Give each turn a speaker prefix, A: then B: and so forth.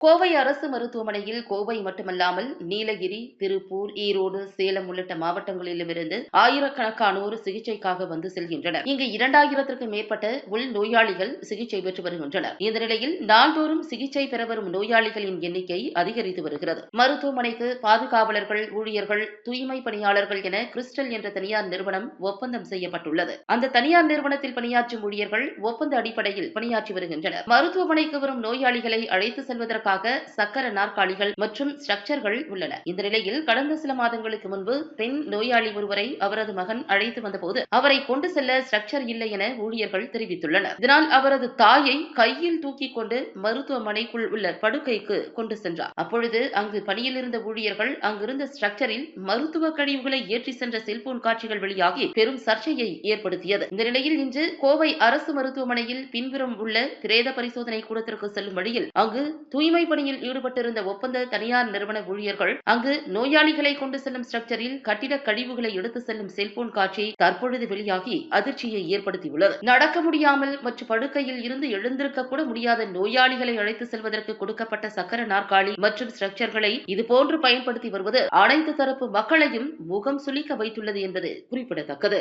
A: கோவை அரசு மருத்துவமனையில் கோவை மட்டுமல்லாமல் நீலகிரி திருப்பூர் ஈரோடு சேலம் உள்ளிட்ட மாவட்டங்களிலுமிருந்து ஆயிரக்கணக்கானோர் சிகிச்சைக்காக வந்து செல்கின்றனர். இங்கு இரண்டாயிரத்திற்கும் மேற்பட்ட உள் நோயாளிகள் சிகிச்சை பெற்று வருகின்றனர். இந்த நிலையில் நாள்தோறும் சிகிச்சை பெற வரும் நோயாளிகளின் எண்ணிக்கை அதிகரித்து வருகிறது. மருத்துவமனைக்கு பாதுகாவலர்கள் ஊழியர்கள் தூய்மை பணியாளர்கள் என கிறிஸ்டல் என்ற தனியார் நிறுவனம் ஒப்பந்தம் செய்யப்பட்டுள்ளது. அந்த தனியார் நிறுவனத்தில் பணியாற்றும் ஊழியர்கள் ஒப்பந்த அடிப்படையில் பணியாற்றி வருகின்றனர். மருத்துவமனைக்கு வரும் நோயாளிகளை அழைத்து செல்வதற்காக சக்கர நாற்காலிகள் மற்றும் ஸ்ட்ரக்சர்கள் உள்ளன. இந்த நிலையில் கடந்த சில மாதங்களுக்கு முன்பு பெண் நோயாளி ஒருவரை அவரது மகன் அழைத்து வந்தபோது அவரை கொண்டு செல்ல ஸ்ட்ரக்சர் இல்லை என ஊழியர்கள் தெரிவித்துள்ளனர். இதனால் அவரது தாயை கையில் தூக்கிக் கொண்டு மருத்துவமனைக்குள் உள்ள படுக்கைக்கு கொண்டு சென்றார். அப்பொழுது அங்கு பணியில் இருந்த ஊழியர்கள் அங்கிருந்த ஸ்ட்ரக்சரில் மருத்துவ கழிவுகளை ஏற்றி சென்ற செல்போன் காட்சிகள் வெளியாகி பெரும் சர்ச்சையை ஏற்படுத்தியது. இந்த நிலையில் இன்று கோவை அரசு மருத்துவமனையில் பின்புறம் உள்ள பிரேத பரிசோதனை கூடத்திற்கு செல்லும் வழியில் அங்கு தூய்மை தூய்மை பணியில் ஈடுபட்டிருந்த ஒப்பந்த தனியார் நிறுவன ஊழியர்கள் அங்கு நோயாளிகளை கொண்டு செல்லும் ஸ்ட்ரக்சரில் கட்டிட கழிவுகளை எடுத்து செல்லும் செல்போன் காட்சி தற்பொழுது வெளியாகி அதிர்ச்சியை ஏற்படுத்தியுள்ளது. நடக்க முடியாமல் மற்றும் படுக்கையில் இருந்து எழுந்திருக்க கூட முடியாத நோயாளிகளை அழைத்து செல்வதற்கு கொடுக்கப்பட்ட சக்கர நாற்காலி மற்றும் ஸ்ட்ரக்சர்களை இதுபோன்று பயன்படுத்தி வருவது அனைத்து தரப்பு மக்களையும் முகம் சுளிக்க வைத்துள்ளது என்பது குறிப்பிடத்தக்கது.